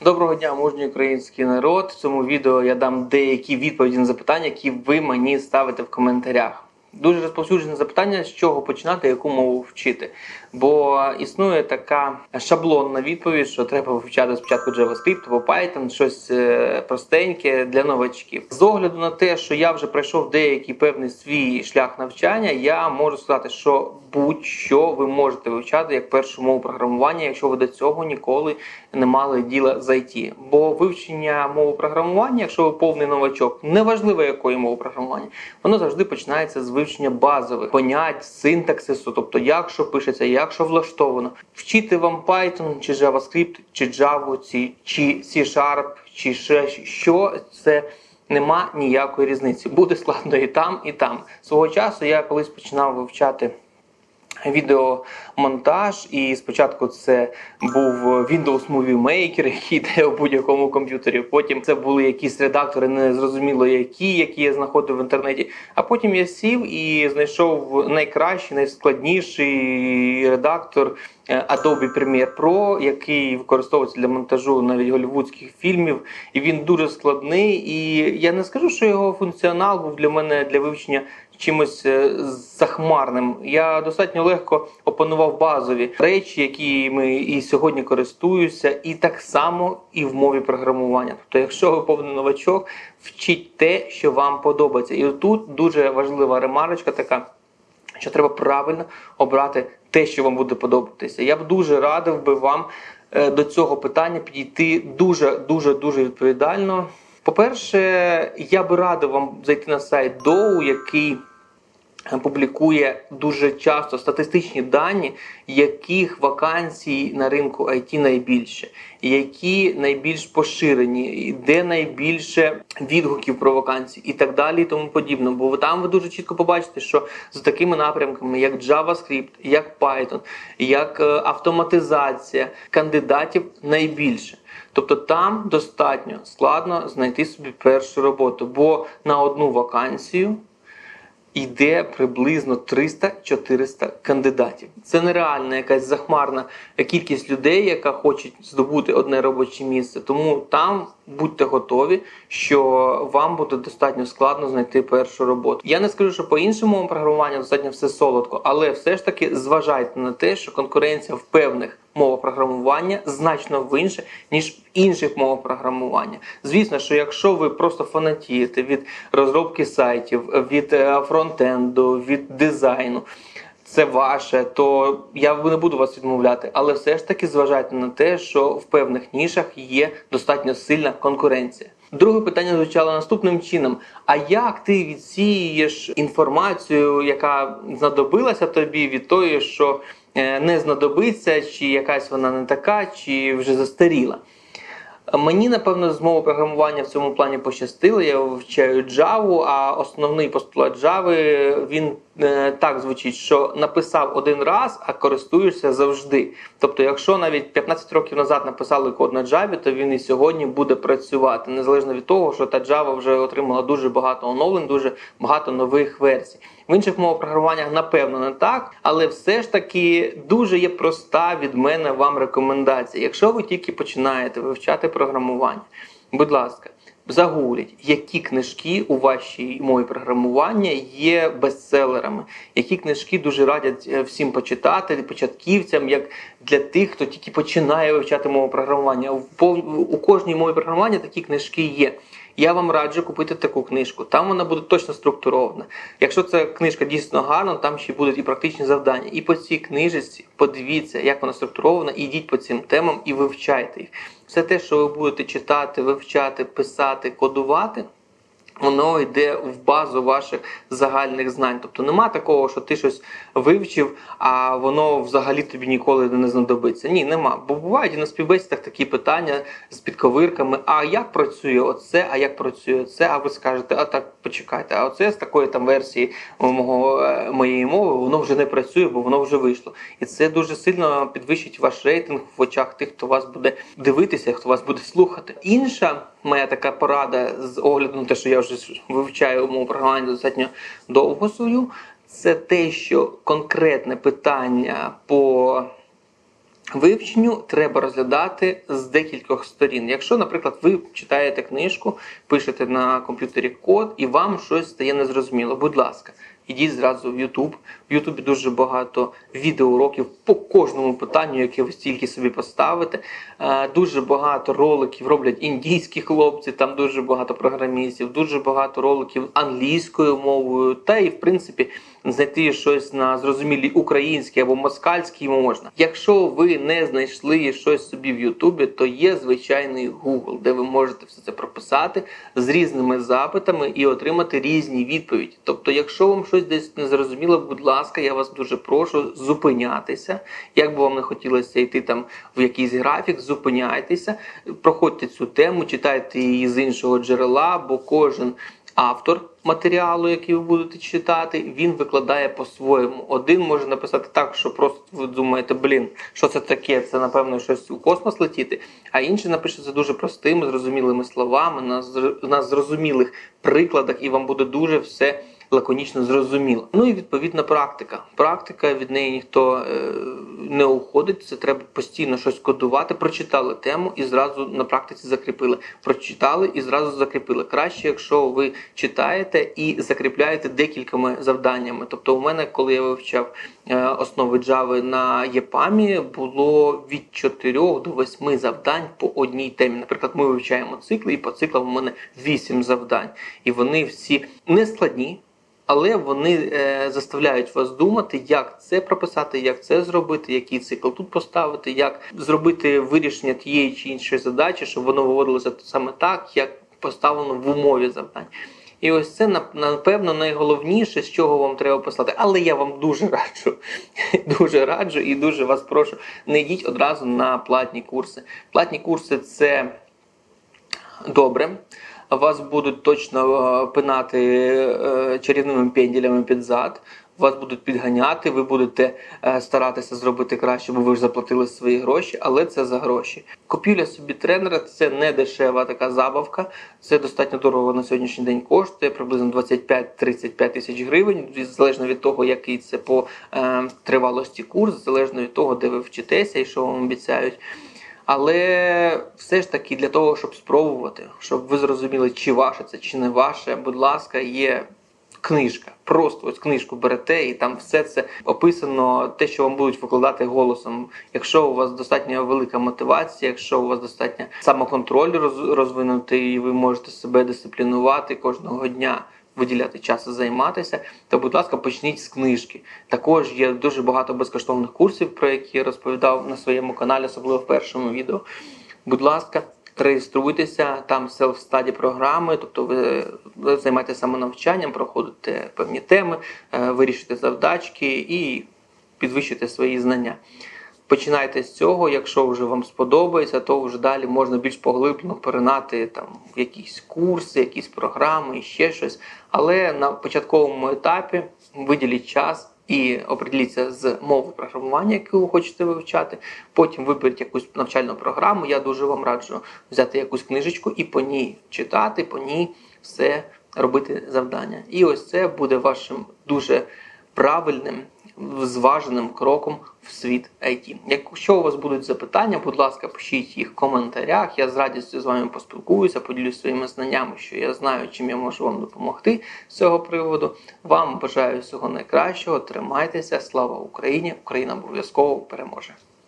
Доброго дня, мужній український народ. В цьому відео я дам деякі відповіді на запитання, які ви мені ставите в коментарях. Дуже розповсюджене запитання, з чого починати, яку мову вчити. Бо існує така шаблонна відповідь, що треба вивчати спочатку JavaScript або Python, щось е, простеньке для новачків. З огляду на те, що я вже пройшов деякий певний свій шлях навчання, я можу сказати, що будь-що ви можете вивчати як першу мову програмування, якщо ви до цього ніколи не мали діла з IT. Бо вивчення мови програмування, якщо ви повний новачок, неважливо якої мови програмування, воно завжди починається з вивчення базових понять, синтаксису, тобто як що пишеться, як що влаштовано. Вчити вам Python, чи JavaScript, чи Java, чи, C-Sharp, чи ще що це. Нема ніякої різниці. Буде складно і там, і там. Свого часу я колись починав вивчати відеомонтаж, і спочатку це був Windows Movie Maker, який йде у будь-якому комп'ютері. Потім це були якісь редактори, незрозуміло які, які я знаходив в інтернеті. А потім я сів і знайшов найкращий, найскладніший редактор. е, Adobe Premiere Pro, який використовується для монтажу навіть голівудських фільмів, і він дуже складний. І я не скажу, що його функціонал був для мене для вивчення чимось е, захмарним. Я достатньо легко опанував базові речі, якими і сьогодні користуюся, і так само і в мові програмування. Тобто, якщо ви повний новачок, вчіть те, що вам подобається. І тут дуже важлива ремарочка така. Що треба правильно обрати те, що вам буде подобатися. Я б дуже радив би вам е, до цього питання підійти дуже, дуже, дуже відповідально. По-перше, я би радив вам зайти на сайт Доу, який публікує дуже часто статистичні дані, яких вакансій на ринку IT найбільше, які найбільш поширені, де найбільше відгуків про вакансії і так далі, і тому подібне. Бо там ви дуже чітко побачите, що з такими напрямками, як JavaScript, як Python, як е, автоматизація кандидатів найбільше. Тобто там достатньо складно знайти собі першу роботу, бо на одну вакансію йде приблизно 300-400 кандидатів. Це нереальна якась захмарна кількість людей, яка хоче здобути одне робоче місце. Тому там будьте готові, що вам буде достатньо складно знайти першу роботу. Я не скажу, що по іншому програмуванню достатньо все солодко, але все ж таки зважайте на те, що конкуренція в певних мовах програмування значно винше, ніж в інших мовах програмування. Звісно, що якщо ви просто фанатієте від розробки сайтів, від е, фронтенду, від дизайну. Це ваше, то я не буду вас відмовляти, але все ж таки зважайте на те, що в певних нішах є достатньо сильна конкуренція. Друге питання звучало наступним чином: а як ти відсієш інформацію, яка знадобилася тобі від тої, що е, не знадобиться, чи якась вона не така, чи вже застаріла? Мені, напевно, з мови програмування в цьому плані пощастило. Я вивчаю Java, а основний постулат Java, він е, так звучить, що написав один раз, а користуєшся завжди. Тобто, якщо навіть 15 років назад написали код на Java, то він і сьогодні буде працювати, незалежно від того, що та Java вже отримала дуже багато оновлень, дуже багато нових версій. В інших мовах програмування, напевно, не так, але все ж таки дуже є проста від мене вам рекомендація. Якщо ви тільки починаєте вивчати програмування, будь ласка, загугліть, які книжки у вашій мові програмування є бестселерами, які книжки дуже радять е, всім почитати, початківцям, як для тих, хто тільки починає вивчати мову програмування. У кожній мові програмування такі книжки є. Я вам раджу купити таку книжку. Там вона буде точно структурована. Якщо ця книжка дійсно гарна, там ще будуть і практичні завдання. І по цій книжці подивіться, як вона структурована, і йдіть по цим темам і вивчайте їх. Все те, що ви будете читати, вивчати, писати, кодувати. Воно йде в базу ваших загальних знань. Тобто нема такого, що ти щось вивчив, а воно взагалі тобі ніколи не знадобиться. Ні, нема. Бо бувають і на співбесідах такі питання з підковирками: а як працює оце, а як працює це? А ви скажете, а так почекайте, а оце з такої там версії мого, е, моєї мови воно вже не працює, бо воно вже вийшло. І це дуже сильно підвищить ваш рейтинг в очах тих, хто вас буде дивитися, хто вас буде слухати. Інша моя така порада з огляду на те, що я вже вивчаю мову програмування достатньо довго свою, це те, що конкретне питання по Вивченню треба розглядати з декількох сторін. Якщо, наприклад, ви читаєте книжку, пишете на комп'ютері код і вам щось стає незрозуміло, будь ласка, ідіть зразу в YouTube. В YouTube дуже багато відеоуроків по кожному питанню, яке ви стільки собі поставите. Е, Дуже багато роликів роблять індійські хлопці, там дуже багато програмістів, дуже багато роликів англійською мовою, та і в принципі знайти щось на зрозумілій українській або москальській можна. Якщо ви не знайшли щось собі в Ютубі, то є звичайний Google, де ви можете все це прописати з різними запитами і отримати різні відповіді. Тобто, якщо вам щось десь не зрозуміло, будь ласка, я вас дуже прошу зупинятися. Як би вам не хотілося йти там в якийсь графік, зупиняйтеся, проходьте цю тему, читайте її з іншого джерела, бо кожен автор матеріалу, який ви будете читати, він викладає по-своєму. Один може написати так, що просто ви думаєте, блін, що це таке? Це напевно щось у космос летіти. А інший напише це дуже простими, зрозумілими словами, на зрозумілих прикладах, і вам буде дуже все. Лаконічно зрозуміло. Ну і відповідна практика. Практика від неї ніхто е, не уходить. Це треба постійно щось кодувати. Прочитали тему і зразу на практиці закріпили. Прочитали і зразу закріпили. Краще, якщо ви читаєте і закріпляєте декількома завданнями. Тобто, у мене, коли я вивчав е, основи Java на ЄПАМі, було від 4 до 8 завдань по одній темі. Наприклад, ми вивчаємо цикли, і по циклам у мене 8 завдань. І вони всі не складні. Але вони е, заставляють вас думати, як це прописати, як це зробити, який цикл тут поставити, як зробити вирішення тієї чи іншої задачі, щоб воно виводилося саме так, як поставлено в умові завдань. І ось це напевно найголовніше, з чого вам треба послати. Але я вам дуже раджу, дуже раджу і дуже вас прошу, не йдіть одразу на платні курси. Платні курси це добре. Вас будуть точно е, пинати е, чарівними пенділями під зад. Вас будуть підганяти, ви будете е, старатися зробити краще, бо ви ж заплатили свої гроші, але це за гроші. Купівля собі тренера це не дешева така забавка. Це достатньо дорого на сьогоднішній день коштує приблизно 25-35 тисяч гривень, залежно від того, який це по тривалості курс, залежно від того, де ви вчитеся і що вам обіцяють. Але все ж таки для того, щоб спробувати, щоб ви зрозуміли, чи ваше це, чи не ваше, будь ласка, є книжка. Просто ось книжку берете, і там все це описано, те, що вам будуть викладати голосом. Якщо у вас достатньо велика мотивація, якщо у вас достатньо самоконтроль роз- розвинутий, і ви можете себе дисциплінувати кожного дня. Виділяти час і займатися, то, будь ласка, почніть з книжки. Також є дуже багато безкоштовних курсів, про які я розповідав на своєму каналі, особливо в першому відео. Будь ласка, реєструйтеся, там селф-стаді програми, тобто ви, займаєтеся самонавчанням, проходите певні теми, е, вирішите завдачки і підвищуєте свої знання. Починайте з цього, якщо вже вам сподобається, то вже далі можна більш поглиблено перенати там якісь курси, якісь програми ще щось. Але на початковому етапі виділіть час і определіться з мовою програмування, яку ви хочете вивчати. Потім виберіть якусь навчальну програму. Я дуже вам раджу взяти якусь книжечку і по ній читати, по ній все робити завдання. І ось це буде вашим дуже правильним, зваженим кроком в світ IT. Якщо у вас будуть запитання, будь ласка, пишіть їх в коментарях. Я з радістю з вами поспілкуюся, поділюсь своїми знаннями, що я знаю, чим я можу вам допомогти з цього приводу. Вам бажаю всього найкращого. Тримайтеся, слава Україні! Україна обов'язково переможе.